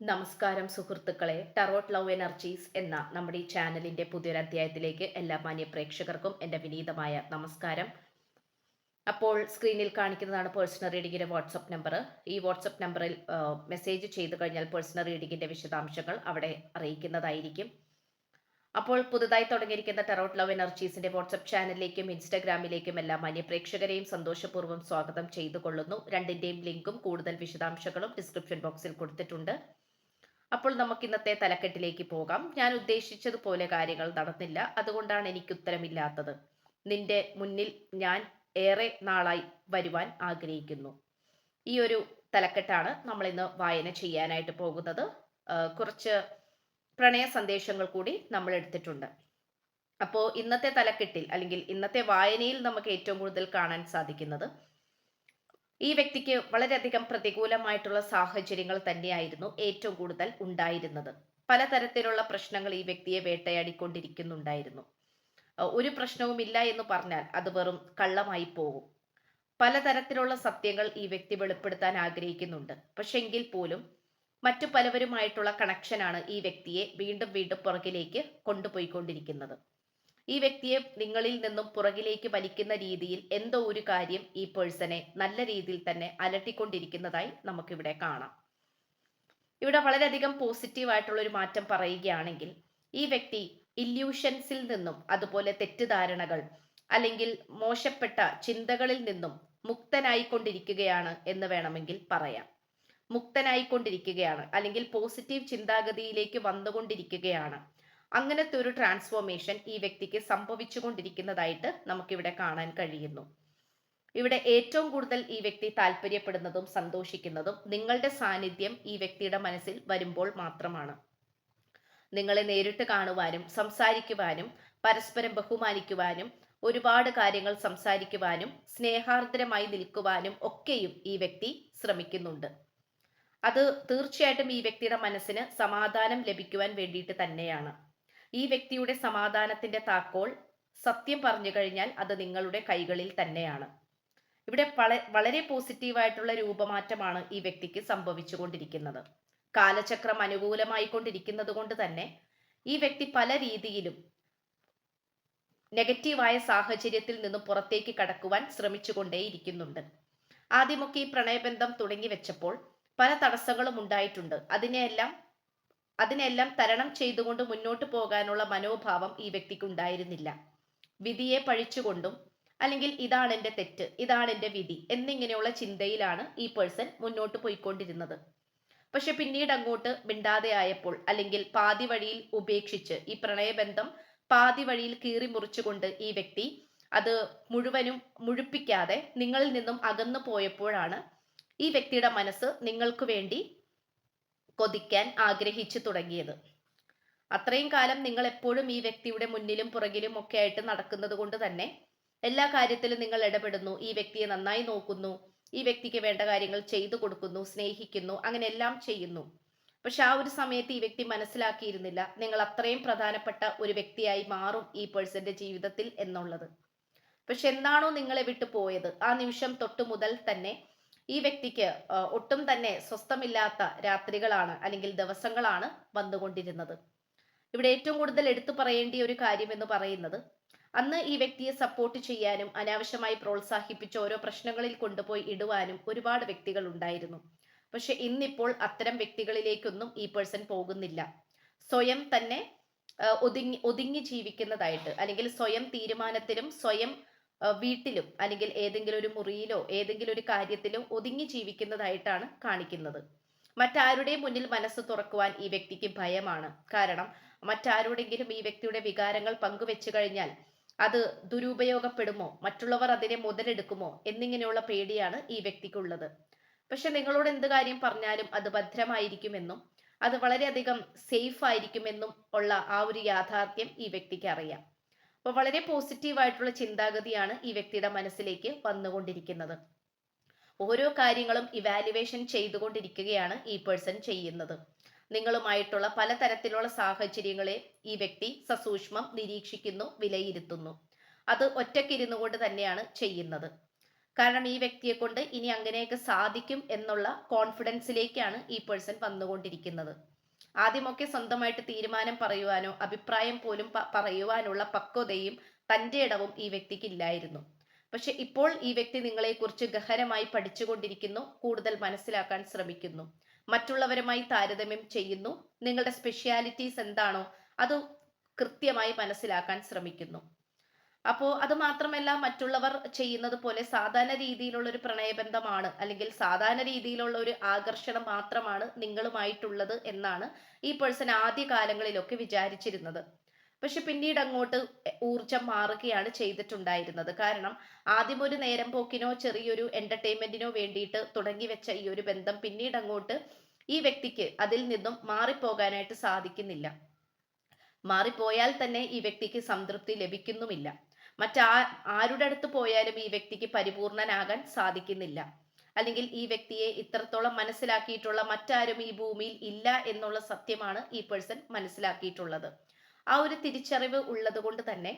നമസ്കാരം സുഹൃത്തുക്കളെ. Tarot love energies എന്ന നമ്മുടെ ഈ ചാനലിന്റെ പുതിയൊരധ്യായത്തിലേക്ക് എല്ലാ മാന്യ പ്രേക്ഷകർക്കും എന്റെ വിനീതമായ നമസ്കാരം. അപ്പോൾ സ്ക്രീനിൽ കാണിക്കുന്നതാണ് പേഴ്സണൽ റീഡിങ്ങിന്റെ വാട്സപ്പ് നമ്പർ ഈ വാട്സപ്പ് നമ്പറിൽ മെസ്സേജ് ചെയ്തു കഴിഞ്ഞാൽ പേഴ്സണൽ റീഡിങ്ങിന്റെ വിശദാംശങ്ങൾ അവിടെ അറിയിക്കുന്നതായിരിക്കും. അപ്പോൾ പുതുതായി തുടങ്ങിയിരിക്കുന്ന ടെറോട്ട് ലവ് എനർജീസിന്റെ വാട്സപ്പ് ചാനലിലേക്കും ഇൻസ്റ്റാഗ്രാമിലേക്കും എല്ലാ മാന്യ പ്രേക്ഷകരെയും സന്തോഷപൂർവം സ്വാഗതം ചെയ്തു കൊള്ളുന്നു രണ്ടിന്റെയും ലിങ്കും കൂടുതൽ വിശദാംശങ്ങളും ഡിസ്ക്രിപ്ഷൻ ബോക്സിൽ കൊടുത്തിട്ടുണ്ട്. അപ്പോൾ നമുക്ക് ഇന്നത്തെ തലക്കെട്ടിലേക്ക് പോകാം. ഞാൻ ഉദ്ദേശിച്ചതുപോലെ കാര്യങ്ങൾ നടന്നില്ല. അതുകൊണ്ടാണ് എനിക്ക് ഉത്തരമില്ലാത്തത്. നിന്റെ മുന്നിൽ ഞാൻ ഏറെ നാളായി വരുവാൻ ആഗ്രഹിക്കുന്നു. ഈ ഒരു തലക്കെട്ടാണ് നമ്മൾ ഇന്ന് വായന ചെയ്യാനായിട്ട് പോകുന്നത്. കുറച്ച് പ്രണയ സന്ദേശങ്ങൾ കൂടി നമ്മൾ എടുത്തിട്ടുണ്ട്. അപ്പോൾ ഇന്നത്തെ തലക്കെട്ടിൽ അല്ലെങ്കിൽ ഇന്നത്തെ വായനയിൽ നമുക്ക് ഏറ്റവും കൂടുതൽ കാണാൻ സാധിക്കുന്നത് ഈ വ്യക്തിക്ക് വളരെയധികം പ്രതികൂലമായിട്ടുള്ള സാഹചര്യങ്ങൾ തന്നെയായിരുന്നു ഏറ്റവും കൂടുതൽ ഉണ്ടായിരുന്നത്. പലതരത്തിലുള്ള പ്രശ്നങ്ങൾ ഈ വ്യക്തിയെ വേട്ടയാടിക്കൊണ്ടിരിക്കുന്നുണ്ടായിരുന്നു. ഒരു പ്രശ്നവുമില്ല എന്ന് പറഞ്ഞാൽ അത് വെറും കള്ളമായി പോകും. പലതരത്തിലുള്ള സത്യങ്ങൾ ഈ വ്യക്തി വെളിപ്പെടുത്താൻ ആഗ്രഹിക്കുന്നുണ്ട്. പക്ഷെ എങ്കിൽ പോലും മറ്റു പലവരുമായിട്ടുള്ള കണക്ഷനാണ് ഈ വ്യക്തിയെ വീണ്ടും വീണ്ടും പുറകിലേക്ക് കൊണ്ടുപോയിക്കൊണ്ടിരിക്കുന്നത്. ഈ വ്യക്തിയെ നിങ്ങളിൽ നിന്നും പുറകിലേക്ക് വലിക്കുന്ന രീതിയിൽ എന്തോ ഒരു കാര്യം ഈ പേഴ്സണെ നല്ല രീതിയിൽ തന്നെ അലട്ടിക്കൊണ്ടിരിക്കുന്നതായി നമുക്കിവിടെ കാണാം. ഇവിടെ വളരെയധികം പോസിറ്റീവായിട്ടുള്ള ഒരു മാറ്റം പറയുകയാണെങ്കിൽ ഈ വ്യക്തി ഇല്യൂഷൻസിൽ നിന്നും അതുപോലെ തെറ്റിദ്ധാരണകൾ അല്ലെങ്കിൽ മോശപ്പെട്ട ചിന്തകളിൽ നിന്നും മുക്തനായിക്കൊണ്ടിരിക്കുകയാണ് എന്ന് വേണമെങ്കിൽ പറയാം. മുക്തനായിക്കൊണ്ടിരിക്കുകയാണ് അല്ലെങ്കിൽ പോസിറ്റീവ് ചിന്താഗതിയിലേക്ക് വന്നുകൊണ്ടിരിക്കുകയാണ്. അങ്ങനത്തെ ഒരു ട്രാൻസ്ഫോർമേഷൻ ഈ വ്യക്തിക്ക് സംഭവിച്ചുകൊണ്ടിരിക്കുന്നതായിട്ട് നമുക്കിവിടെ കാണാൻ കഴിയുന്നു. ഇവിടെ ഏറ്റവും കൂടുതൽ ഈ വ്യക്തി താല്പര്യപ്പെടുന്നതും സന്തോഷിക്കുന്നതും നിങ്ങളുടെ സാന്നിധ്യം ഈ വ്യക്തിയുടെ മനസ്സിൽ വരുമ്പോൾ മാത്രമാണ്. നിങ്ങളെ നേരിട്ട് കാണുവാനും സംസാരിക്കുവാനും പരസ്പരം ബഹുമാനിക്കുവാനും ഒരുപാട് കാര്യങ്ങൾ സംസാരിക്കുവാനും സ്നേഹാർദ്രമായി നിൽക്കുവാനും ഒക്കെയും ഈ വ്യക്തി ശ്രമിക്കുന്നുണ്ട്. അത് തീർച്ചയായിട്ടും ഈ വ്യക്തിയുടെ മനസ്സിന് സമാധാനം ലഭിക്കുവാൻ വേണ്ടിയിട്ട് തന്നെയാണ്. ഈ വ്യക്തിയുടെ സമാധാനത്തിന്റെ താക്കോൽ സത്യം പറഞ്ഞു കഴിഞ്ഞാൽ അത് നിങ്ങളുടെ കൈകളിൽ തന്നെയാണ്. ഇവിടെ വളരെ പോസിറ്റീവായിട്ടുള്ള രൂപമാറ്റമാണ് ഈ വ്യക്തിക്ക് സംഭവിച്ചുകൊണ്ടിരിക്കുന്നത്. കാലചക്രം അനുകൂലമായി കൊണ്ടിരിക്കുന്നത് കൊണ്ട് തന്നെ ഈ വ്യക്തി പല രീതിയിലും നെഗറ്റീവായ സാഹചര്യത്തിൽ നിന്നും പുറത്തേക്ക് കടക്കുവാൻ ശ്രമിച്ചുകൊണ്ടേയിരിക്കുന്നുണ്ട്. ആദ്യമൊക്കെ ഈ പ്രണയബന്ധം തുടങ്ങി വെച്ചപ്പോൾ പല തടസ്സങ്ങളും ഉണ്ടായിട്ടുണ്ട്. അതിനെയെല്ലാം അതിനെല്ലാം തരണം ചെയ്തുകൊണ്ട് മുന്നോട്ട് പോകാനുള്ള മനോഭാവം ഈ വ്യക്തിക്ക് ഉണ്ടായിരുന്നില്ല വിധിയെ പഴിച്ചുകൊണ്ടും അല്ലെങ്കിൽ ഇതാണ് എന്റെ തെറ്റ് ഇതാണ് എന്റെ വിധി എന്നിങ്ങനെയുള്ള ചിന്തയിലാണ് ഈ പേഴ്സൺ മുന്നോട്ട് പോയിക്കൊണ്ടിരുന്നത്. പക്ഷെ പിന്നീട് അങ്ങോട്ട് മിണ്ടാതെ ആയപ്പോൾ അല്ലെങ്കിൽ പാതി വഴിയിൽ ഉപേക്ഷിച്ച് ഈ പ്രണയബന്ധം പാതി വഴിയിൽ കീറി മുറിച്ചുകൊണ്ട് ഈ വ്യക്തി അത് മുഴുവനും മുഴുപ്പിക്കാതെ നിങ്ങളിൽ നിന്നും അകന്നു പോയപ്പോഴാണ് ഈ വ്യക്തിയുടെ മനസ്സ് നിങ്ങൾക്ക് വേണ്ടി കൊതിക്കാൻ ആഗ്രഹിച്ചു തുടങ്ങിയത്. അത്രയും കാലം നിങ്ങൾ എപ്പോഴും ഈ വ്യക്തിയുടെ മുന്നിലും പുറകിലും ഒക്കെ ആയിട്ട് നടക്കുന്നത് കൊണ്ട് തന്നെ എല്ലാ കാര്യത്തിലും നിങ്ങൾ ഇടപെടുന്നു. ഈ വ്യക്തിയെ നന്നായി നോക്കുന്നു. ഈ വ്യക്തിക്ക് വേണ്ട കാര്യങ്ങൾ ചെയ്തു കൊടുക്കുന്നു സ്നേഹിക്കുന്നു അങ്ങനെ എല്ലാം ചെയ്യുന്നു. പക്ഷെ ആ ഒരു സമയത്ത് ഈ വ്യക്തി മനസ്സിലാക്കിയിരുന്നില്ല. നിങ്ങൾ അത്രയും പ്രധാനപ്പെട്ട ഒരു വ്യക്തിയായി മാറും ഈ പേഴ്സന്റെ ജീവിതത്തിൽ എന്നുള്ളത്. പക്ഷെ എന്താണോ നിങ്ങളെ വിട്ടു പോയത്. ആ നിമിഷം തൊട്ടു മുതൽ തന്നെ ഈ വ്യക്തിക്ക് ഒട്ടും തന്നെ സ്വസ്ഥമില്ലാത്ത രാത്രികളാണ് അല്ലെങ്കിൽ ദിവസങ്ങളാണ് വന്നുകൊണ്ടിരുന്നത്. ഇവിടെ ഏറ്റവും കൂടുതൽ എടുത്തു പറയേണ്ട ഒരു കാര്യം എന്ന് പറയുന്നത് അന്ന് ഈ വ്യക്തിയെ സപ്പോർട്ട് ചെയ്യാനും അനാവശ്യമായി പ്രോത്സാഹിപ്പിച്ച് ഓരോ പ്രശ്നങ്ങളിൽ കൊണ്ടുപോയി ഇടുവാനും ഒരുപാട് വ്യക്തികൾ ഉണ്ടായിരുന്നു. പക്ഷെ ഇന്നിപ്പോൾ അത്തരം വ്യക്തികളിലേക്കൊന്നും ഈ പേഴ്സൺ പോകുന്നില്ല. സ്വയം തന്നെ ഒതുങ്ങി ഒതുങ്ങി ജീവിക്കുന്നതായിട്ട് അല്ലെങ്കിൽ സ്വയം തീരുമാനത്തിലും സ്വയം വീട്ടിലും അല്ലെങ്കിൽ ഏതെങ്കിലും ഒരു മുറിയിലോ ഏതെങ്കിലും ഒരു കാര്യത്തിലോ ഒതുങ്ങി ജീവിക്കുന്നതായിട്ടാണ് കാണിക്കുന്നത്. മറ്റാരുടെയും മുന്നിൽ മനസ്സ് തുറക്കുവാൻ ഈ വ്യക്തിക്ക് ഭയമാണ്. കാരണം മറ്റാരോടെങ്കിലും ഈ വ്യക്തിയുടെ വികാരങ്ങൾ പങ്കുവെച്ചു കഴിഞ്ഞാൽ അത് ദുരുപയോഗപ്പെടുമോ? മറ്റുള്ളവർ അതിനെ മുതലെടുക്കുമോ? എന്നിങ്ങനെയുള്ള പേടിയാണ് ഈ വ്യക്തിക്കുള്ളത്. പക്ഷെ നിങ്ങളോട് എന്ത് കാര്യം പറഞ്ഞാലും അത് ഭദ്രമായിരിക്കുമെന്നും അത് വളരെയധികം സേഫ് ആയിരിക്കുമെന്നും ഉള്ള ആ ഒരു യാഥാർത്ഥ്യം ഈ വ്യക്തിക്ക് അറിയാം. അപ്പോൾ വളരെ പോസിറ്റീവ് ആയിട്ടുള്ള ചിന്താഗതിയാണ് ഈ വ്യക്തിയുടെ മനസ്സിലേക്ക് വന്നുകൊണ്ടിരിക്കുന്നത്. ഓരോ കാര്യങ്ങളും ഇവാലുവേഷൻ ചെയ്തുകൊണ്ടിരിക്കുകയാണ് ഈ പേഴ്സൺ ചെയ്യുന്നത്. നിങ്ങളുമായിട്ടുള്ള പലതരത്തിലുള്ള സാഹചര്യങ്ങളെ ഈ വ്യക്തി സസൂക്ഷ്മം നിരീക്ഷിക്കുന്നു വിലയിരുത്തുന്നു. അത് ഒറ്റക്കിരുന്നു കൊണ്ട് തന്നെയാണ് ചെയ്യുന്നത്. കാരണം ഈ വ്യക്തിയെ കൊണ്ട് ഇനി അങ്ങനെയൊക്കെ സാധിക്കും എന്നുള്ള കോൺഫിഡൻസിലേക്കാണ് ഈ പേഴ്സൺ വന്നുകൊണ്ടിരിക്കുന്നത്. ആദ്യമൊക്കെ സ്വന്തമായിട്ട് തീരുമാനം പറയുവാനോ അഭിപ്രായം പോലും പറയുവാനുള്ള പക്വതയും തന്റെ ഇടവും ഈ വ്യക്തിക്ക് ഇല്ലായിരുന്നു പക്ഷെ ഇപ്പോൾ ഈ വ്യക്തി നിങ്ങളെക്കുറിച്ച് ഗഹനമായി പഠിച്ചുകൊണ്ടിരിക്കുന്നു കൂടുതൽ മനസ്സിലാക്കാൻ ശ്രമിക്കുന്നു. മറ്റുള്ളവരുമായി താരതമ്യം ചെയ്യുന്നു നിങ്ങളുടെ സ്പെഷ്യാലിറ്റീസ് എന്താണോ അത് കൃത്യമായി മനസ്സിലാക്കാൻ ശ്രമിക്കുന്നു. അപ്പോൾ അത് മാത്രമല്ല മറ്റുള്ളവർ ചെയ്യുന്നത് പോലെ സാധാരണ രീതിയിലുള്ള ഒരു പ്രണയബന്ധമാണ് അല്ലെങ്കിൽ സാധാരണ രീതിയിലുള്ള ഒരു ആകർഷണം മാത്രമാണ് നിങ്ങളുമായിട്ടുള്ളത് എന്നാണ് ഈ പേഴ്സൺ ആദ്യ കാലങ്ങളിലൊക്കെ വിചാരിച്ചിരുന്നത്. പക്ഷെ പിന്നീട് അങ്ങോട്ട് ഊർജം മാറുകയാണ് ചെയ്തിട്ടുണ്ടായിരുന്നത്. കാരണം ആദ്യം ഒരു നേരം പോക്കിനോ ചെറിയൊരു എന്റർടൈൻമെന്റിനോ വേണ്ടിയിട്ട് തുടങ്ങി വെച്ച ഈ ഒരു ബന്ധം പിന്നീട് അങ്ങോട്ട് ഈ വ്യക്തിക്ക് അതിൽ നിന്നും മാറിപ്പോകാനായിട്ട് സാധിക്കുന്നില്ല. മാറിപ്പോയാൽ തന്നെ ഈ വ്യക്തിക്ക് സംതൃപ്തി ലഭിക്കുന്നുമില്ല. മറ്റാ ആരുടെ അടുത്ത് പോയാലും ഈ വ്യക്തിക്ക് പരിപൂർണനാകാൻ സാധിക്കുന്നില്ല. അല്ലെങ്കിൽ ഈ വ്യക്തിയെ ഇത്രത്തോളം മനസ്സിലാക്കിയിട്ടുള്ള മറ്റാരും ഈ ഭൂമിയിൽ ഇല്ല എന്നുള്ള സത്യമാണ് ഈ പേഴ്സൺ മനസ്സിലാക്കിയിട്ടുള്ളത്. ആ ഒരു തിരിച്ചറിവ് ഉള്ളത് കൊണ്ട് തന്നെ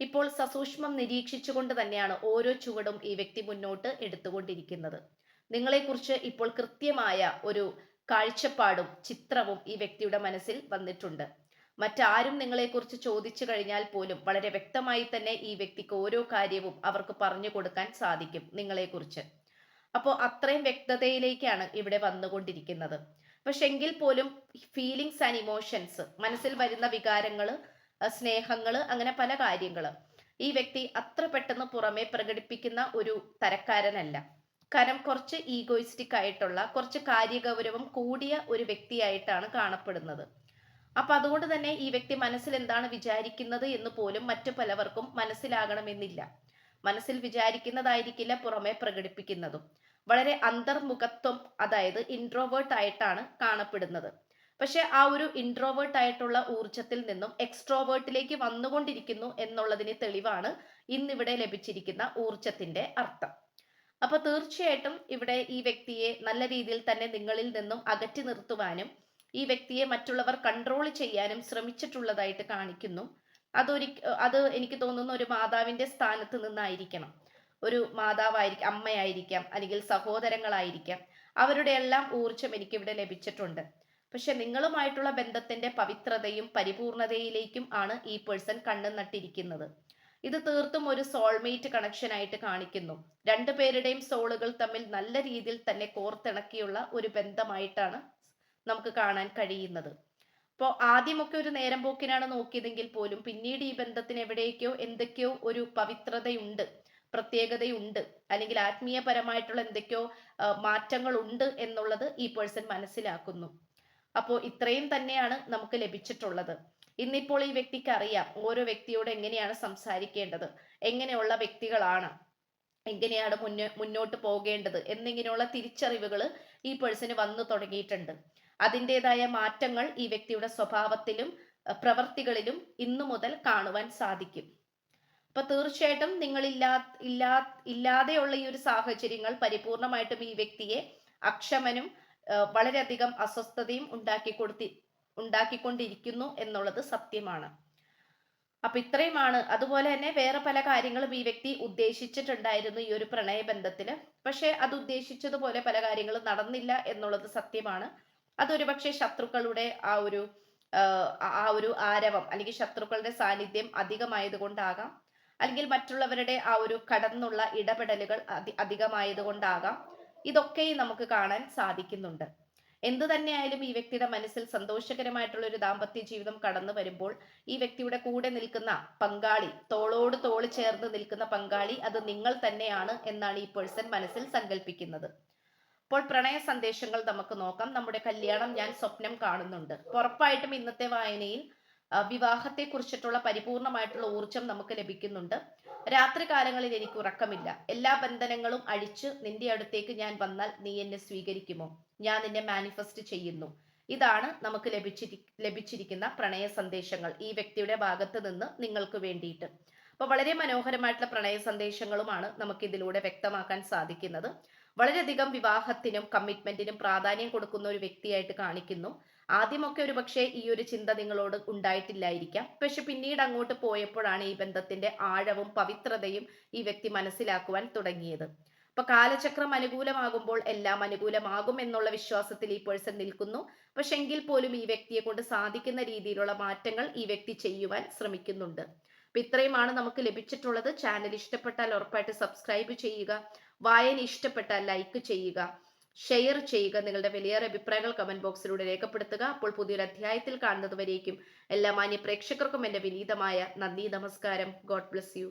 ഇപ്പോൾ സസൂക്ഷ്മം നിരീക്ഷിച്ചുകൊണ്ട് തന്നെയാണ് ഓരോ ചുവടും ഈ വ്യക്തി മുന്നോട്ട് എടുത്തുകൊണ്ടിരിക്കുന്നത്. നിങ്ങളെക്കുറിച്ച് ഇപ്പോൾ കൃത്യമായ ഒരു കാഴ്ചപ്പാടും ചിത്രവും ഈ വ്യക്തിയുടെ മനസ്സിൽ വന്നിട്ടുണ്ട്. മറ്റാരും നിങ്ങളെക്കുറിച്ച് ചോദിച്ചു കഴിഞ്ഞാൽ പോലും വളരെ വ്യക്തമായി തന്നെ ഈ വ്യക്തിക്ക് ഓരോ കാര്യവും അവർക്ക് പറഞ്ഞു കൊടുക്കാൻ സാധിക്കും നിങ്ങളെക്കുറിച്ച്. അപ്പോൾ അത്രയും വ്യക്തതയിലേക്കാണ് ഇവിടെ വന്നുകൊണ്ടിരിക്കുന്നത്. പക്ഷെ എങ്കിൽ പോലും ഫീലിങ്സ് ആൻഡ് ഇമോഷൻസ് മനസ്സിൽ വരുന്ന വികാരങ്ങൾ സ്നേഹങ്ങൾ അങ്ങനെ പല കാര്യങ്ങൾ ഈ വ്യക്തി അത്ര പെട്ടെന്ന് പുറമെ പ്രകടിപ്പിക്കുന്ന ഒരു തരക്കാരനല്ല. കാരണം കുറച്ച് ഈഗോയിസ്റ്റിക് ആയിട്ടുള്ള കുറച്ച് കാര്യഗൗരവം കൂടിയ ഒരു വ്യക്തിയായിട്ടാണ് കാണപ്പെടുന്നത്. അപ്പൊ അതുകൊണ്ട് തന്നെ ഈ വ്യക്തി മനസ്സിൽ എന്താണ് വിചാരിക്കുന്നത് എന്ന് പോലും മറ്റു പലവർക്കും മനസ്സിലാകണമെന്നില്ല. മനസ്സിൽ വിചാരിക്കുന്നതായിരിക്കില്ല പുറമെ പ്രകടിപ്പിക്കുന്നതും. വളരെ അന്തർമുഖത്വം അതായത് ഇൻട്രോവേർട്ട് ആയിട്ടാണ് കാണപ്പെടുന്നത്. പക്ഷെ ആ ഒരു ഇൻട്രോവേർട്ട് ആയിട്ടുള്ള ഊർജത്തിൽ നിന്നും എക്സ്ട്രോവേർട്ടിലേക്ക് വന്നുകൊണ്ടിരിക്കുന്നു എന്നുള്ളതിന് തെളിവാണ് ഇന്നിവിടെ ലഭിച്ചിരിക്കുന്ന ഊർജത്തിന്റെ അർത്ഥം. അപ്പൊ തീർച്ചയായിട്ടും ഇവിടെ ഈ വ്യക്തിയെ നല്ല രീതിയിൽ തന്നെ നിങ്ങളിൽ നിന്നും അകറ്റി നിർത്തുവാനും ഈ വ്യക്തിയെ മറ്റുള്ളവർ കൺട്രോൾ ചെയ്യാനും ശ്രമിച്ചിട്ടുള്ളതായിട്ട് കാണിക്കുന്നു. അതൊരി അത് എനിക്ക് തോന്നുന്ന ഒരു മാതാവിന്റെ സ്ഥാനത്ത് നിന്നായിരിക്കണം. ഒരു മാതാവായിരിക്കാം അമ്മയായിരിക്കാം അല്ലെങ്കിൽ സഹോദരങ്ങളായിരിക്കാം. അവരുടെ എല്ലാം ഊർജം എനിക്കിവിടെ ലഭിച്ചിട്ടുണ്ട്. പക്ഷെ നിങ്ങളുമായിട്ടുള്ള ബന്ധത്തിന്റെ പവിത്രതയും പരിപൂർണതയിലേക്കും ആണ് ഈ പേഴ്സൺ കണ്ണു നട്ടിരിക്കുന്നത്. ഇത് തീർത്തും ഒരു സോൾമേറ്റ് കണക്ഷൻ ആയിട്ട് കാണിക്കുന്നു. രണ്ടുപേരുടെയും സോളുകൾ തമ്മിൽ നല്ല രീതിയിൽ തന്നെ കോർത്തിണക്കിയുള്ള ഒരു ബന്ധമായിട്ടാണ് നമുക്ക് കാണാൻ കഴിയുന്നത്. അപ്പോൾ ആദ്യമൊക്കെ ഒരു നേരം പോക്കിനാണ് നോക്കിയതെങ്കിൽ പോലും പിന്നീട് ഈ ബന്ധത്തിന് എവിടേക്കോ എന്തൊക്കെയോ ഒരു പവിത്രതയുണ്ട് പ്രത്യേകതയുണ്ട് അല്ലെങ്കിൽ ആത്മീയപരമായിട്ടുള്ള എന്തൊക്കെയോ മാറ്റങ്ങൾ ഉണ്ട് എന്നുള്ളത് ഈ പേഴ്സൺ മനസ്സിലാക്കുന്നു. അപ്പോൾ ഇത്രയും തന്നെയാണ് നമുക്ക് ലഭിച്ചിട്ടുള്ളത്. ഇന്നിപ്പോൾ ഈ വ്യക്തിക്ക് അറിയാം ഓരോ വ്യക്തിയോട് എങ്ങനെയാണ് സംസാരിക്കേണ്ടത് എങ്ങനെയുള്ള വ്യക്തികളാണ് എങ്ങനെയാണ് മുന്നോ മുന്നോട്ട് പോകേണ്ടത് എന്നിങ്ങനെയുള്ള തിരിച്ചറിവുകൾ ഈ പേഴ്സന് വന്നു തുടങ്ങിയിട്ടുണ്ട്. അതിന്റെതായ മാറ്റങ്ങൾ ഈ വ്യക്തിയുടെ സ്വഭാവത്തിലും പ്രവർത്തികളിലും ഇന്നു മുതൽ കാണുവാൻ സാധിക്കും. അപ്പൊ തീർച്ചയായിട്ടും നിങ്ങൾ ഇല്ലാ ഇല്ലാ ഇല്ലാതെയുള്ള ഈ ഒരു സാഹചര്യങ്ങൾ പരിപൂർണമായിട്ടും ഈ വ്യക്തിയെ അക്ഷമനും വളരെയധികം അസ്വസ്ഥതയും ഉണ്ടാക്കി കൊടുത്തി ഉണ്ടാക്കിക്കൊണ്ടിരിക്കുന്നു എന്നുള്ളത് സത്യമാണ്. അപ്പൊ ഇത്രയുമാണ്. അതുപോലെ തന്നെ വേറെ പല കാര്യങ്ങളും ഈ വ്യക്തി ഉദ്ദേശിച്ചിട്ടുണ്ടായിരുന്നു ഈ ഒരു പ്രണയബന്ധത്തിൽ. പക്ഷെ അത് ഉദ്ദേശിച്ചതുപോലെ പല കാര്യങ്ങളും നടന്നില്ല എന്നുള്ളത് സത്യമാണ്. അതൊരുപക്ഷെ ശത്രുക്കളുടെ ആ ഒരു ആ ഒരു ആരവം അല്ലെങ്കിൽ ശത്രുക്കളുടെ സാന്നിധ്യം അധികമായത് കൊണ്ടാകാം അല്ലെങ്കിൽ മറ്റുള്ളവരുടെ ആ ഒരു കടന്നുള്ള ഇടപെടലുകൾ അധി അധികമായത് കൊണ്ടാകാം ഇതൊക്കെയും നമുക്ക് കാണാൻ സാധിക്കുന്നുണ്ട്. എന്തു തന്നെയായാലും ഈ വ്യക്തിയുടെ മനസ്സിൽ സന്തോഷകരമായിട്ടുള്ള ഒരു ദാമ്പത്യ ജീവിതം കടന്നു വരുമ്പോൾ ഈ വ്യക്തിയുടെ കൂടെ നിൽക്കുന്ന പങ്കാളി തോളോട് തോൾ ചേർന്ന് നിൽക്കുന്ന പങ്കാളി അത് നിങ്ങൾ തന്നെയാണ് എന്നാണ് ഈ പേഴ്സൺ മനസ്സിൽ സങ്കല്പിക്കുന്നത് അപ്പോൾ പ്രണയ സന്ദേശങ്ങൾ നമുക്ക് നോക്കാം. നമ്മുടെ കല്യാണം ഞാൻ സ്വപ്നം കാണുന്നുണ്ട്. ഉറപ്പായിട്ടും ഇന്നത്തെ വായനയിൽ വിവാഹത്തെ കുറിച്ചിട്ടുള്ള പരിപൂർണമായിട്ടുള്ള ഊർജം നമുക്ക് ലഭിക്കുന്നുണ്ട്. രാത്രി കാലങ്ങളിൽ എനിക്ക് ഉറക്കമില്ല. എല്ലാ ബന്ധനങ്ങളും അഴിച്ച് നിന്റെ അടുത്തേക്ക് ഞാൻ വന്നാൽ നീ എന്നെ സ്വീകരിക്കുമോ? ഞാൻ നിന്നെ മാനിഫെസ്റ്റ് ചെയ്യുന്നു. ഇതാണ് നമുക്ക് ലഭിച്ചിരി ലഭിച്ചിരിക്കുന്ന പ്രണയ സന്ദേശങ്ങൾ ഈ വ്യക്തിയുടെ ഭാഗത്ത് നിന്ന് നിങ്ങൾക്ക് വേണ്ടിയിട്ട്. അപ്പോൾ വളരെ മനോഹരമായിട്ടുള്ള പ്രണയ സന്ദേശങ്ങളുമാണ് നമുക്ക് ഇതിലൂടെ വ്യക്തമാക്കാൻ സാധിക്കുന്നത്. വളരെയധികം വിവാഹത്തിനും കമ്മിറ്റ്മെന്റിനും പ്രാധാന്യം കൊടുക്കുന്ന ഒരു വ്യക്തിയായിട്ട് കാണിക്കുന്നു. ആദ്യമൊക്കെ ഒരു പക്ഷേ ഈ ഒരു ചിന്ത നിങ്ങളോട് ഉണ്ടായിട്ടില്ലായിരിക്കാം. പക്ഷെ പിന്നീട് അങ്ങോട്ട് പോയപ്പോഴാണ് ഈ ബന്ധത്തിന്റെ ആഴവും പവിത്രതയും ഈ വ്യക്തി മനസ്സിലാക്കുവാൻ തുടങ്ങിയത്. അപ്പൊ കാലചക്രം അനുകൂലമാകുമ്പോൾ എല്ലാം അനുകൂലമാകും എന്നുള്ള വിശ്വാസത്തിൽ ഈ പേഴ്സൺ നിൽക്കുന്നു. പക്ഷെങ്കിൽ പോലും ഈ വ്യക്തിയെ കൊണ്ട് സാധിക്കുന്ന രീതിയിലുള്ള മാറ്റങ്ങൾ ഈ വ്യക്തി ചെയ്യുവാൻ ശ്രമിക്കുന്നുണ്ട്. അപ്പൊ ഇത്രയുമാണ് നമുക്ക് ലഭിച്ചിട്ടുള്ളത്. ചാനൽ ഇഷ്ടപ്പെട്ടാൽ ഉറപ്പായിട്ട് സബ്സ്ക്രൈബ് ചെയ്യുക. വായന ഇഷ്ടപ്പെട്ടാൽ ലൈക്ക് ചെയ്യുക. ഷെയർ ചെയ്യുക. നിങ്ങളുടെ വലിയേറെ അഭിപ്രായങ്ങൾ കമന്റ് ബോക്സിലൂടെ രേഖപ്പെടുത്തുക. അപ്പോൾ പുതിയൊരു അധ്യായത്തിൽ കാണുന്നത് വരേക്കും എല്ലാ മാന്യ പ്രേക്ഷകർക്കും എന്റെ വിനീതമായ നന്ദി നമസ്കാരം. God bless you